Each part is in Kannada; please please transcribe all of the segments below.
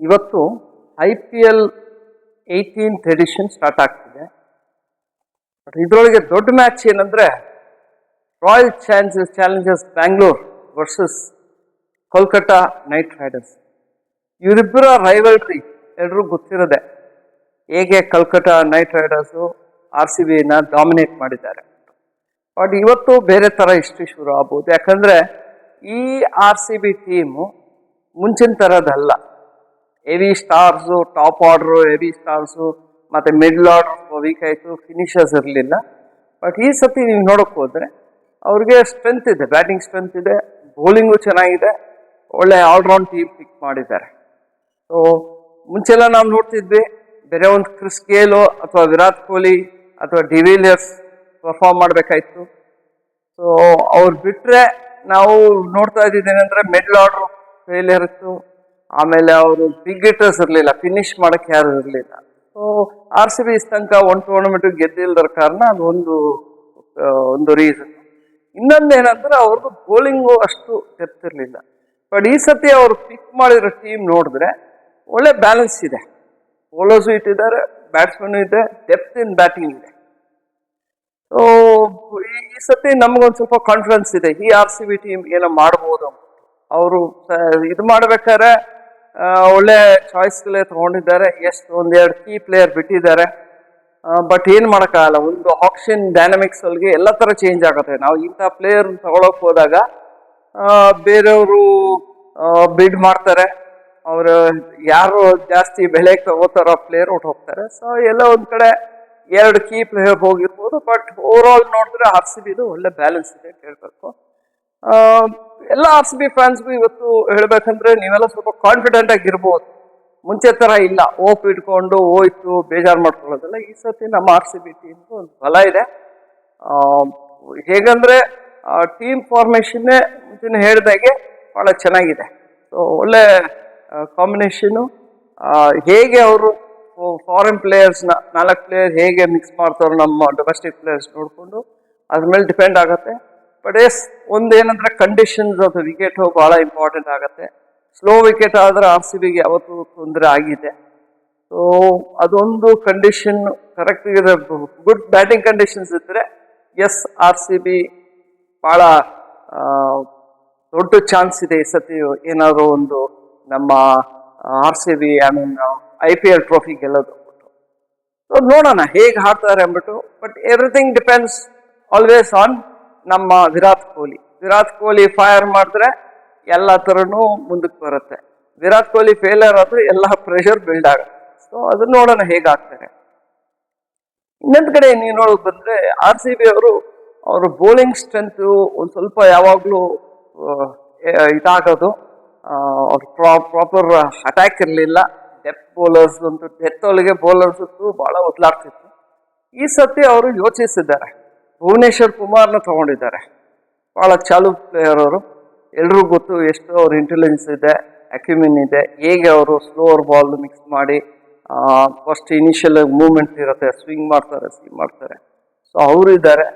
ಇವತ್ತು I P L eighteenth edition start ಆಗ್ತಿದೆ. ಬಟ್ ಇದರೊಳಗೆ ದೊಡ್ಡ ಮ್ಯಾಚ್ ಏನಂದ್ರೆ royal Challengers Challengers Bangalore versus Kolkata night Riders. ಇವರಿಬ್ಬರ ರೈವಲ್ಟ್ರಿ ಎಲ್ಲರೂ ಗೊತ್ತಿರೋದೆ ಹೇಗೆ Calcutta night riders R C ಬಿನ dominate ಮಾಡಿದ್ದಾರೆ. ಬಟ್ ಇವತ್ತು ಬೇರೆ ಥರ ಇಷ್ಟು ಶುರು ಆಗ್ಬೋದು. ಯಾಕಂದ್ರೆ ಈ ಆರ್ ಸಿ ಬಿ ಟೀಮು ಮುಂಚಿನ ಥರದಲ್ಲ heavy stars top order heavy stars ಮತ್ತು ಮಿಡ್ಲ್ ಆರ್ಡರ್ ವೀಕ್ ಆಯಿತು ಫಿನಿಷರ್ಸ್ ಇರಲಿಲ್ಲ. ಬಟ್ ಈ ಸತಿ ನೀವು ನೋಡೋಕೆ ಹೋದರೆ, ಅವ್ರಿಗೆ ಸ್ಟ್ರೆಂತ್ ಇದೆ ಬ್ಯಾಟಿಂಗ್ ಸ್ಟ್ರೆಂತ್ ಇದೆ ಬೌಲಿಂಗು ಚೆನ್ನಾಗಿದೆ, ಒಳ್ಳೆ ಆಲ್ರೌಂಡ್ ಟೀಮ್ ಪಿಕ್ ಮಾಡಿದ್ದಾರೆ. ಸೊ ಮುಂಚೆಲ್ಲ ನಾವು ನೋಡ್ತಿದ್ವಿ, ಬೇರೆ ಒಂದು ಕ್ರಿಸ್ ಗೇಲು ಅಥವಾ ವಿರಾಟ್ ಕೊಹ್ಲಿ ಅಥವಾ ಡಿವಿಲಿಯರ್ಸ್ ಪರ್ಫಾರ್ಮ್ ಮಾಡಬೇಕಾಯ್ತು. ಸೊ ಅವ್ರು ಬಿಟ್ಟರೆ ನಾವು ನೋಡ್ತಾ ಇದ್ದಿದ್ದೇನೆಂದ್ರೆ ಮಿಡ್ಲ್ ಆರ್ಡರ್ ಫೇಲಿಯರ್ ಇತ್ತು. ಆಮೇಲೆ ಅವರು ಬಿಗ್ ಹಿಟರ್ಸ್ ಇರಲಿಲ್ಲ ಫಿನಿಶ್ ಮಾಡಕ್ಕೆ ಯಾರು ಇರಲಿಲ್ಲ. ಸೊ ಆರ್ ಸಿ ಬಿ ತನಕ ಒಂದು ಟೂರ್ನಮೆಂಟ್ ಗೆದ್ದಿಲ್ದರ ಕಾರಣ ಅದು ಒಂದು ಒಂದು ರೀಸನ್ ಇನ್ನೊಂದು ಏನಂದ್ರೆ ಅವ್ರದ್ದು ಬೌಲಿಂಗು ಅಷ್ಟು ಡೆಪ್ತ್ ಇರಲಿಲ್ಲ. ಬಟ್ ಈ ಸತಿ ಅವರು ಪಿಕ್ ಮಾಡಿರೋ ಟೀಮ್ ನೋಡಿದ್ರೆ ಒಳ್ಳೆ ಬ್ಯಾಲೆನ್ಸ್ ಇದೆ. ಬೌಲರ್ಸು ಇಟ್ಟಿದ್ದಾರೆ ಬ್ಯಾಟ್ಸ್ಮನ್ ಇದೆ ಡೆಪ್ತ್ ಇನ್ ಬ್ಯಾಟಿಂಗ್ ಇದೆ. ಸೊ ಈ ಸತಿ ನಮಗೊಂದು ಸ್ವಲ್ಪ ಕಾನ್ಫಿಡೆನ್ಸ್ ಇದೆ. ಈ ಆರ್ ಸಿ ಬಿ ಟೀಮ್ ಏನೋ ಮಾಡ್ಬೋದು ಅವರು ಇದು ಮಾಡ್ಬೇಕಾದ್ರೆ ಒಳ್ಳೆ ಚಾಯ್ಸ್ಗಳೇ ತಗೊಂಡಿದ್ದಾರೆ. ಎಷ್ಟು ಒಂದೆರಡು ಕೀ ಪ್ಲೇಯರ್ ಬಿಟ್ಟಿದ್ದಾರೆ. ಬಟ್ ಏನು ಮಾಡೋಕ್ಕಾಗಲ್ಲ. ಒಂದು ಆಕ್ಷನ್ ಡೈನಮಿಕ್ಸ್ ಅಲ್ಲಿಗೆ ಎಲ್ಲ ಥರ ಚೇಂಜ್ ಆಗುತ್ತೆ. ನಾವು ಇಂಥ ಪ್ಲೇಯರ್ ತಗೊಳಕ್ ಹೋದಾಗ ಬೇರೆಯವರು ಬಿಡ್ ಮಾಡ್ತಾರೆ. ಅವರು ಯಾರು ಜಾಸ್ತಿ ಬೆಲೆಗೆ ತಗೋತಾರೋ ಪ್ಲೇಯರ್ ಹೊಟ್ಟು ಹೋಗ್ತಾರೆ. ಸೊ ಎಲ್ಲ ಒಂದು ಕಡೆ ಎರಡು ಕೀ ಪ್ಲೇಯರ್ ಹೋಗಿರ್ಬೋದು. ಬಟ್ ಓವರ್ ಆಲ್ ನೋಡಿದ್ರೆ ಆರ್ ಸಿ ಬಿದು ಒಳ್ಳೆ ಬ್ಯಾಲೆನ್ಸ್ ಇದೆ ಆ, ಎಲ್ಲ ಆರ್ ಸಿ ಬಿ ಫ್ಯಾನ್ಸ್ಗೂ ಇವತ್ತು ಹೇಳಬೇಕಂದ್ರೆ ನೀವೆಲ್ಲ ಸ್ವಲ್ಪ ಕಾನ್ಫಿಡೆಂಟ್ ಆಗಿರ್ಬೋದು. ಮುಂಚೆ ಥರ ಇಲ್ಲ. ಓಪ್ ಇಟ್ಕೊಂಡು ಹೋಯ್ತು, ಬೇಜಾರು ಮಾಡ್ಕೊಳ್ಳೋದಲ್ಲ ಈ ಸರ್ತಿ ನಮ್ಮ ಆರ್ ಸಿ ಬಿ ಟೀಮ್ದು ಒಂದು ಬಲ ಇದೆ. ಹೇಗಂದ್ರೆ ಟೀಮ್ ಫಾರ್ಮೇಷನ್ನೇ ಮುಂಚಿನ ಹೇಳಿದಾಗೆ ಭಾಳ ಚೆನ್ನಾಗಿದೆ. ಸೊ ಒಳ್ಳೆ ಕಾಂಬಿನೇಷನು ಹೇಗೆ ಅವರು ಫಾರಿನ್ ಪ್ಲೇಯರ್ಸ್ನ ನಾಲ್ಕು ಪ್ಲೇಯರ್ ಹೇಗೆ ಮಿಕ್ಸ್ ಮಾಡ್ತಾರೋ ನಮ್ಮ ಡೊಮೆಸ್ಟಿಕ್ ಪ್ಲೇಯರ್ಸ್ ನೋಡಿಕೊಂಡು ಅದ್ರ ಮೇಲೆ ಡಿಪೆಂಡ್ ಆಗುತ್ತೆ. ಬಟ್ ಎಸ್ ಒಂದೇನಂದ್ರೆ ಕಂಡೀಷನ್ಸ್ ಆಫ್ ವಿಕೆಟು ಭಾಳ ಇಂಪಾರ್ಟೆಂಟ್ ಆಗುತ್ತೆ. ಸ್ಲೋ ವಿಕೆಟ್ ಆದ್ರೆ ಆರ್ ಸಿ ಬಿಗೆ ಯಾವತ್ತೂ ತೊಂದರೆ ಆಗಿದೆ. ಸೊ ಅದೊಂದು ಕಂಡೀಷನ್ ಕರೆಕ್ಟ್ ಇದೆ ಗುಡ್ ಬ್ಯಾಟಿಂಗ್ ಕಂಡೀಷನ್ಸ್ ಇದ್ದರೆ ಎಸ್ ಆರ್ ಸಿ ಬಿ ಭಾಳ ದೊಡ್ಡ ಚಾನ್ಸ್ ಇದೆ ಈ ಸತಿ ಏನಾದರೂ ಒಂದು ನಮ್ಮ R C B I mean I P L trophy ಗೆಲ್ಲೋದು. ಸೊ ನೋಡೋಣ ಹೇಗೆ ಆಡ್ತಾರೆ ಅಂದ್ಬಿಟ್ಟು but everything depends always on ನಮ್ಮ ವಿರಾಟ್ ಕೊಹ್ಲಿ. ವಿರಾಟ್ ಕೊಹ್ಲಿ ಫೈರ್ ಮಾಡಿದ್ರೆ ಎಲ್ಲ ಥರನೂ ಮುಂದಕ್ಕೆ ಬರುತ್ತೆ. ವಿರಾಟ್ ಕೊಹ್ಲಿ ಫೇಲಿಯರ್ ಆದ್ರೆ ಎಲ್ಲ ಪ್ರೆಷರ್ ಬಿಲ್ಡ್ ಆಗುತ್ತೆ. ಸೊ ಅದನ್ನ ನೋಡೋಣ ಹೇಗಾಗ್ತಾರೆ. ಇನ್ನೊಂದು ಕಡೆ ನೀವು ನೋಡೋಕೆ ಬಂದ್ರೆ ಆರ್ ಸಿ ಬಿ ಅವರು ಅವರು ಬೌಲಿಂಗ್ ಸ್ಟ್ರೆಂತು ಒಂದು ಸ್ವಲ್ಪ ಯಾವಾಗಲೂ ಇದಾಗೋದು. ಅವ್ರ ಪ್ರಾಪರ್ ಅಟ್ಯಾಕ್ ಇರಲಿಲ್ಲ. ಡೆತ್ ಬೌಲರ್ಸ್ ಅಂತೂ ಡೆತ್ ಒಳಗೆ ಬೌಲರ್ಸ್ ಅಂತೂ ಭಾಳ ಒದ್ಲಾಡ್ತಿತ್ತು ಈ ಸತಿ ಅವರು ಯೋಚಿಸಿದ್ದಾರೆ. ಭುವನೇಶ್ವರ್ ಕುಮಾರ್ನ ತಗೊಂಡಿದ್ದಾರೆ. ಭಾಳ ಚಾಲು ಪ್ಲೇಯರ್ ಅವರು. ಎಲ್ರಿಗೂ ಗೊತ್ತು ಎಷ್ಟು ಅವ್ರ ಇಂಟೆಲಿಜೆನ್ಸ್ ಇದೆ ಅಕ್ಯುಮಿನ್ ಇದೆ. ಹೇಗೆ ಅವರು ಸ್ಲೋವರ್ ಬಾಲ್ ಮಿಕ್ಸ್ ಮಾಡಿ ಫಸ್ಟ್ ಇನಿಷಿಯಲ್ ಮೂವ್ಮೆಂಟ್ ಇರುತ್ತೆ ಸ್ವಿಂಗ್ ಮಾಡ್ತಾರೆ ಸ್ವಿಂಗ್ ಮಾಡ್ತಾರೆ. ಸೊ ಅವರು ಇದ್ದಾರೆ.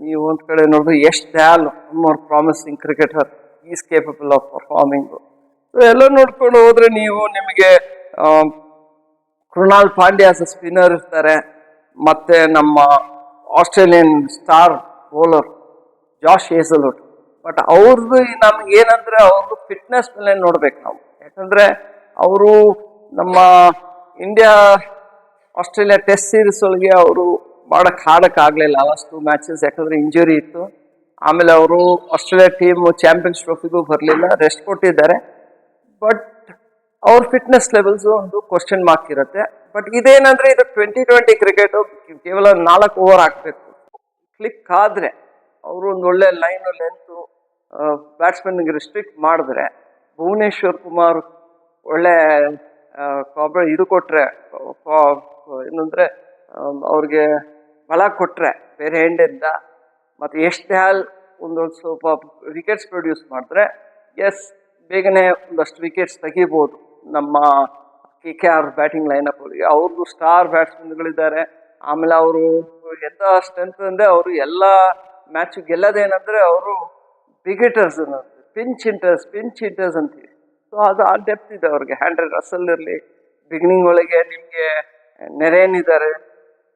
ನೀವು ಒಂದು ಕಡೆ ನೋಡಿದ್ರೆ ಎಷ್ಟು Dayal more promising cricketer is capable of performing so ಎಲ್ಲ ನೋಡ್ಕೊಂಡು ಹೋದರೆ ನೀವು ನಿಮಗೆ ಕೃಣಾಲ್ ಪಾಂಡ್ಯ ಸ್ಪಿನ್ನರ್ ಇರ್ತಾರೆ. ಮತ್ತೆ ನಮ್ಮ Australian star bowler Josh Hazlewood but ಅವ್ರದ್ದು ನಮ್ಗೆ ಏನಂದ್ರೆ ಅವ್ರದ್ದು ಫಿಟ್ನೆಸ್ ಮೇಲೆ ನೋಡ್ಬೇಕು ನಾವು. ಯಾಕಂದ್ರೆ ಅವರು ನಮ್ಮ ಇಂಡಿಯಾ, ಆಸ್ಟ್ರೇಲಿಯಾ ಟೆಸ್ಟ್ ಸೀರೀಸ್ ಒಳಗೆ ಅವರು ಮಾಡಕ್ ಆಡಕ್ ಆಗ್ಲಿಲ್ಲ ಲಾಸ್ಟ್ ಟೂ ಮ್ಯಾಚಸ್ ಯಾಕಂದ್ರೆ ಇಂಜುರಿ ಇತ್ತು. ಆಮೇಲೆ ಅವರು ಆಸ್ಟ್ರೇಲಿಯಾ ಟೀಮ್ ಚಾಂಪಿಯನ್ಸ್ ಟ್ರೋಫಿಗೂ ಬರಲಿಲ್ಲ. ರೆಸ್ಟ್ ಕೊಟ್ಟಿದ್ದಾರೆ. ಬಟ್ ಅವ್ರ ಫಿಟ್ನೆಸ್ ಲೆವೆಲ್ಸ್ ಒಂದು ಕ್ವಶನ್ ಮಾರ್ಕ್ ಇರುತ್ತೆ. ಬಟ್ ಇದೇನಂದ್ರೆ ಇದು ಟ್ವೆಂಟಿ ಟ್ವೆಂಟಿ ಕ್ರಿಕೆಟ್ ಕೇವಲ ನಾಲ್ಕು ಓವರ್ ಹಾಕ್ಬೇಕು ಕ್ಲಿಕ್ ಆದ್ರೆ ಅವರು ಒಂದು ಒಳ್ಳೆ ಲೈನ್ ಲೆಂತ್ ಬ್ಯಾಟ್ಸ್ಮನ್ಗೆ ರಿಸ್ಟ್ರಿಕ್ಟ್ ಮಾಡಿದ್ರೆ ಭುವನೇಶ್ವರ್ ಕುಮಾರ್ ಒಳ್ಳೆ ಕಾಬ್ರ ಕಾಬ- ಇದು ಕೊಟ್ರೆ ಏನಂದ್ರೆ ಅವ್ರಿಗೆ ಬಲ ಕೊಟ್ರೆ ಬೇರೆ ಹೆಂಡಿಂದ ಮತ್ತೆ ಎಷ್ಟು ಹ್ಯಾಲ್ ಒಂದೊಂದು ಸ್ವಲ್ಪ ವಿಕೆಟ್ಸ್ ಪ್ರೊಡ್ಯೂಸ್ ಮಾಡಿದ್ರೆ ಎಸ್ ಬೇಗನೆ ಒಂದಷ್ಟು ವಿಕೆಟ್ಸ್ ತೆಗಿಬೋದು. ನಮ್ಮ K K R batting lineup ಅವ್ರದ್ದು ಸ್ಟಾರ್ ಬ್ಯಾಟ್ಸ್ಮನ್ಗಳಿದ್ದಾರೆ ಆಮೇಲೆ ಅವರು ಎಂತ ಸ್ಟ್ರೆಂತ್ ಅಂದರೆ ಅವರು ಎಲ್ಲ ಮ್ಯಾಚ್ ಗೆಲ್ಲೋದೇನಂದ್ರೆ ಅವರು big hitters pinch hitters pinch hitters ಅಂತೀವಿ. ಸೊ ಅದು ಆ ಡೆಪ್ತ್ ಇದೆ ಅವ್ರಿಗೆ. ಹ್ಯಾಂಡ್ರೆಡ್ ರಸಲ್ ಇರಲಿ ಬಿಗಿನಿಂಗ್ ಒಳಗೆ ನಿಮಗೆ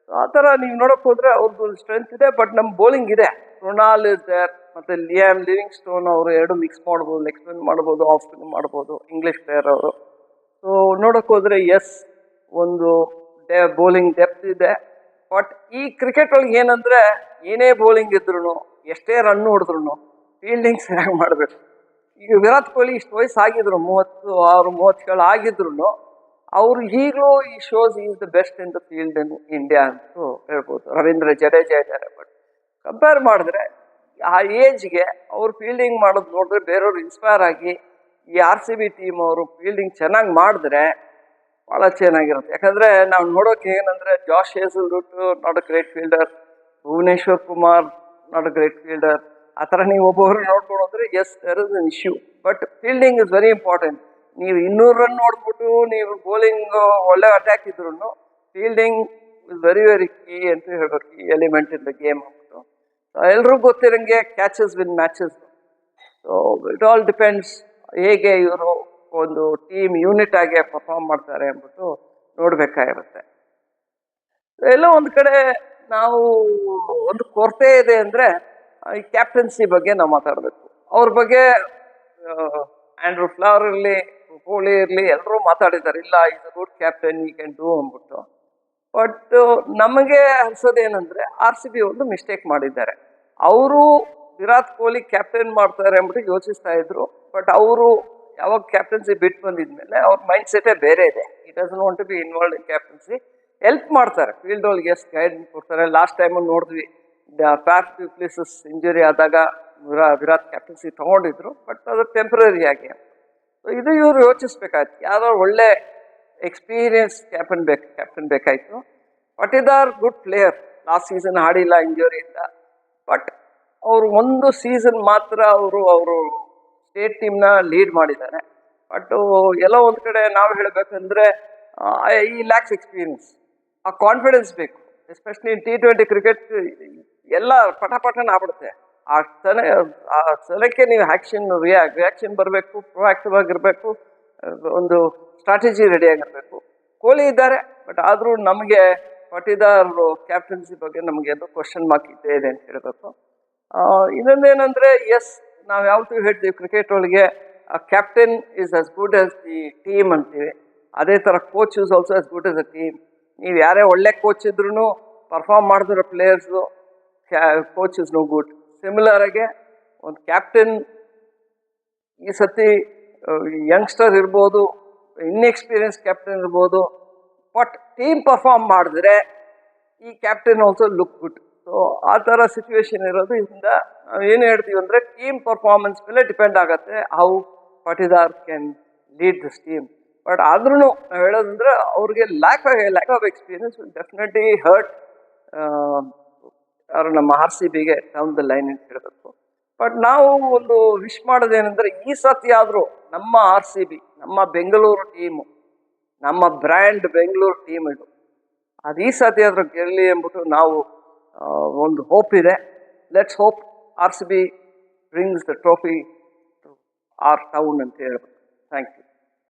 ಸೊ ಆ ಥರ ನೀವು ನೋಡಕ್ ಹೋದ್ರೆ ಅವ್ರದ್ದು ಸ್ಟ್ರೆಂತ್ ಇದೆ ಬಟ್ ನಮ್ಮ ಬೌಲಿಂಗ್ ಇದೆ. ರೊನಾಲ್ ಇಸ್ ದೇರ್ ಮತ್ತೆ ಲಿಯಾಮ್ ಲಿವಿಂಗ್ ಸ್ಟೋನ್ ಅವರು ಎರಡು ಮಿಕ್ಸ್ ಮಾಡ್ಬೋದು ಎಕ್ಸ್ಪ್ಲೇನ್ ಮಾಡ್ಬೋದು ಆಫ್ ಸ್ಪಿನ್ ಮಾಡ್ಬೋದು ಇಂಗ್ಲಿಷ್ ಪ್ಲೇಯರ್ ಅವರು. ಸೊ ನೋಡಕ್ ಹೋದ್ರೆ ಎಸ್ ಒಂದು ಡೆ ಬೌಲಿಂಗ್ ಡೆಪ್ತ್ ಇದೆ. ಬಟ್ ಈ ಕ್ರಿಕೆಟ್ ಒಳಗೆ ಏನಂದ್ರೆ, ಏನೇ ಬೌಲಿಂಗ್ ಇದ್ರು ಎಷ್ಟೇ ರನ್ ಹೊಡೆದ್ರು ಫೀಲ್ಡಿಂಗ್ ಸರಿಯಾಗಿ ಮಾಡಬೇಕು. ಈಗ ವಿರಾಟ್ ಕೊಹ್ಲಿ ಇಷ್ಟು ವಯಸ್ಸು ಆಗಿದ್ರು, ಮೂವತ್ತು, ಆರು ಮೂವತ್ತೇಳು ಆಗಿದ್ರು ಅವ್ರು ಈಗಲೂ ಈ shows is the best in the field in India ಅಂತ ಹೇಳ್ಬೋದು. ರವೀಂದ್ರ ಜಡೇಜಾ ಇದ್ದಾರೆ ಬಟ್ ಕಂಪೇರ್ ಮಾಡಿದ್ರೆ, ಆ ಏಜ್ಗೆ ಅವ್ರು ಫೀಲ್ಡಿಂಗ್ ಮಾಡೋದು ನೋಡಿದ್ರೆ ಬೇರೆಯವ್ರು ಇನ್ಸ್ಪೈರ್ ಆಗಿ ಈ ಆರ್ ಸಿ ಬಿ ಟೀಮ್ ಅವರು ಫೀಲ್ಡಿಂಗ್ ಚೆನ್ನಾಗಿ ಮಾಡಿದ್ರೆ ಭಾಳ ಚೆನ್ನಾಗಿರುತ್ತೆ. ಯಾಕಂದ್ರೆ ನಾವು ನೋಡೋಕೆ ಏನಂದ್ರೆ Josh Hazel Root not a great fielder Bhuvneshwar Kumar not a great fielder ಆ ಥರ ನೀವು ಒಬ್ಬೊಬ್ರು ನೋಡ್ಕೊಂಡು ಹೋದ್ರೆ yes there is an issue but fielding is very important ನೀವು ಇನ್ನೂರು ರನ್ ನೋಡ್ಬಿಟ್ಟು ನೀವು ಬೌಲಿಂಗ್ ಒಳ್ಳೆ ಅಟ್ಯಾಕ್ ಇದ್ರು fielding is very very key ಅಂತ ಹೇಳ್ಬೇಕು ಈ ಎಲಿಮೆಂಟ್ ಇನ್ ದ ಗೇಮ್ ಅಂದ್ಬಿಟ್ಟು ಎಲ್ರಿಗೂ ಗೊತ್ತಿರಂಗೆ catches win matches so it all depends ಹೇಗೆ ಇವರು ಒಂದು ಟೀಮ್ ಯೂನಿಟ್ ಆಗಿ ಪರ್ಫಾರ್ಮ್ ಮಾಡ್ತಾರೆ ಅಂದ್ಬಿಟ್ಟು ನೋಡ್ಬೇಕಾಗಿರುತ್ತೆ. ಎಲ್ಲೋ ಒಂದು ಕಡೆ ನಾವು ಒಂದು ಕೊರತೆ ಇದೆ ಅಂದರೆ ಈ ಕ್ಯಾಪ್ಟನ್ಸಿ ಬಗ್ಗೆ ನಾವು ಮಾತಾಡಬೇಕು. ಅವ್ರ ಬಗ್ಗೆ ಆ್ಯಂಡ್ರೂ ಫ್ಲವರ್ ಇರಲಿ ಕೋಹ್ಲಿ ಇರಲಿ ಎಲ್ಲರೂ ಮಾತಾಡಿದ್ದಾರೆ ಇಲ್ಲ is good captain he can do ಅಂದ್ಬಿಟ್ಟು. ಬಟ್ ನಮಗೆ ಅನ್ಸೋದೇನಂದ್ರೆ ಆರ್ ಸಿ ಬಿ ಒಂದು ಮಿಸ್ಟೇಕ್ ಮಾಡಿದ್ದಾರೆ. ಅವರು ವಿರಾಟ್ ಕೊಹ್ಲಿ ಕ್ಯಾಪ್ಟನ್ ಮಾಡ್ತಾರೆ ಅಂದ್ಬಿಟ್ಟು ಯೋಚಿಸ್ತಾ ಇದ್ರು. ಬಟ್ ಅವರು ಯಾವಾಗ ಕ್ಯಾಪ್ಟನ್ಸಿ ಬಿಟ್ಟು ಬಂದಿದ್ಮೇಲೆ ಅವ್ರ ಮೈಂಡ್ ಸೆಟೇ ಬೇರೆ ಇದೆ. It doesn't want to be involve in captaincy help ಮಾಡ್ತಾರೆ. ಫೀಲ್ಡ್ ಒಳಗೆ ಎಷ್ಟು ಗೈಡ್ ಕೊಡ್ತಾರೆ. ಲಾಸ್ಟ್ ಟೈಮ್ ನೋಡಿದ್ವಿ. ಪ್ಯಾಟ್ ಪ್ಲೇಸಸ್ ಇಂಜುರಿ ಆದಾಗ ವಿರಾ, ವಿರಾಟ್ ಕ್ಯಾಪ್ಟನ್ಸಿ ತೊಗೊಂಡಿದ್ರು. ಬಟ್ ಅದು ಟೆಂಪ್ರರಿ ಆಗಿ ಸೊ ಇದು ಇವರು ಯೋಚಿಸ್ಬೇಕಾಯ್ತು. ಯಾರೋ ಒಳ್ಳೆ ಎಕ್ಸ್ಪೀರಿಯನ್ಸ್ ಕ್ಯಾಪ್ಟನ್ ಬೇಕು ಕ್ಯಾಪ್ಟನ್ ಬೇಕಾಯಿತು. Patidar good player last season ಆಡಿಲ್ಲ ಇಂಜುರಿಯಿಂದ ಅವರು ಒಂದು ಸೀಸನ್ ಮಾತ್ರ ಅವರು ಅವರು ಸ್ಟೇಟ್ ಟೀಮ್ನ ಲೀಡ್ ಮಾಡಿದ್ದಾರೆ. ಬಟ್ ಎಲ್ಲ ಒಂದು ಕಡೆ ನಾವು ಹೇಳಬೇಕಂದ್ರೆ ಈ ಲ್ಯಾಕ್ಸ್ ಎಕ್ಸ್ಪೀರಿಯನ್ಸ್ ಆ ಕಾನ್ಫಿಡೆನ್ಸ್ ಬೇಕು. ಎಸ್ಪೆಷಲಿ ಟಿ ಟ್ವೆಂಟಿ ಕ್ರಿಕೆಟ್ ಎಲ್ಲ ಪಟಪಟನ ಆಗ್ಬಿಡುತ್ತೆ. ಆ ಸಲ ಆ ಸಲಕ್ಕೆ ನೀವು ಆ್ಯಕ್ಷನ್ ರಿಯಾ ರಿಯಾಕ್ಷನ್ ಬರಬೇಕು ಪ್ರೊಆಕ್ಟಿವ್ ಆಗಿರಬೇಕು, ಒಂದು ಸ್ಟ್ರಾಟಜಿ ರೆಡಿ ಆಗಿರಬೇಕು. ಕೊಹ್ಲಿ ಇದ್ದಾರೆ ಬಟ್ ಆದರೂ ನಮಗೆ ಪಟ್ಟಿದಾರರು ಕ್ಯಾಪ್ಟನ್ಸಿ ಬಗ್ಗೆ ನಮಗೆ ಕ್ವಶನ್ ಮಾರ್ಕ್ ಇದ್ದೇ ಇದೆ ಅಂತ ಹೇಳಬೇಕು. ಇನ್ನೊಂದೇನೆಂದರೆ ಎಸ್ ನಾವು ಯಾವತ್ತೂ ಹೇಳ್ತೀವಿ ಕ್ರಿಕೆಟ್ ಒಳಗೆ captain is as good as the team ಅಂತೀವಿ. ಅದೇ ಥರ coach is also as good as a team ನೀವು ಯಾರೇ ಒಳ್ಳೆ ಕೋಚ್ ಇದ್ರೂ ಪರ್ಫಾರ್ಮ್ ಮಾಡಿದ್ರೆ players coach is no good similar ಆಗಿ, ಒಂದು ಕ್ಯಾಪ್ಟನ್ ಈ ಸತಿ ಯಂಗ್ಸ್ಟರ್ ಇರ್ಬೋದು ಇನ್ಎಕ್ಸ್ಪೀರಿಯನ್ಸ್ ಕ್ಯಾಪ್ಟನ್ ಇರ್ಬೋದು ಬಟ್ ಟೀಮ್ ಪರ್ಫಾರ್ಮ್ ಮಾಡಿದ್ರೆ, ಈ captain also look good so ಆ ಥರ ಸಿಚುವೇಶನ್ ನಾವು ಏನು ಹೇಳ್ತೀವಿ ಅಂದರೆ ಟೀಮ್ ಪರ್ಫಾರ್ಮೆನ್ಸ್ ಮೇಲೆ ಡಿಪೆಂಡ್ ಆಗುತ್ತೆ how Patidar can lead this team but ಆದ್ರೂ ನಾವು ಹೇಳೋದಂದ್ರೆ ಅವ್ರಿಗೆ lack of lack of experience will definitely hurt ಅವ್ರು ನಮ್ಮ ಆರ್ ಸಿ ಬಿಗೆ ಡೌನ್ ದ ಲೈನ್ ಅಂತ ಹೇಳಬೇಕು. ಬಟ್ ನಾವು ಒಂದು ವಿಶ್ ಮಾಡೋದೇನೆಂದರೆ ಈ ಸತಿ ಆದರೂ ನಮ್ಮ ಆರ್ ಸಿ ಬಿ ನಮ್ಮ ಬೆಂಗಳೂರು ಟೀಮು ನಮ್ಮ ಬ್ರ್ಯಾಂಡ್ ಬೆಂಗಳೂರು ಟೀಮ್ ಇದು. ಅದು ಈ ಸತಿ ಆದರೂ ಗೆಲ್ಲಿ ಎಂಬಿಟ್ಟು ನಾವು ಒಂದು ಹೋಪ್ ಇದೆ. Let's hope R C B brings the trophy to our town ಅಂತ ಹೇಳ್ಬೇಕು. Thank you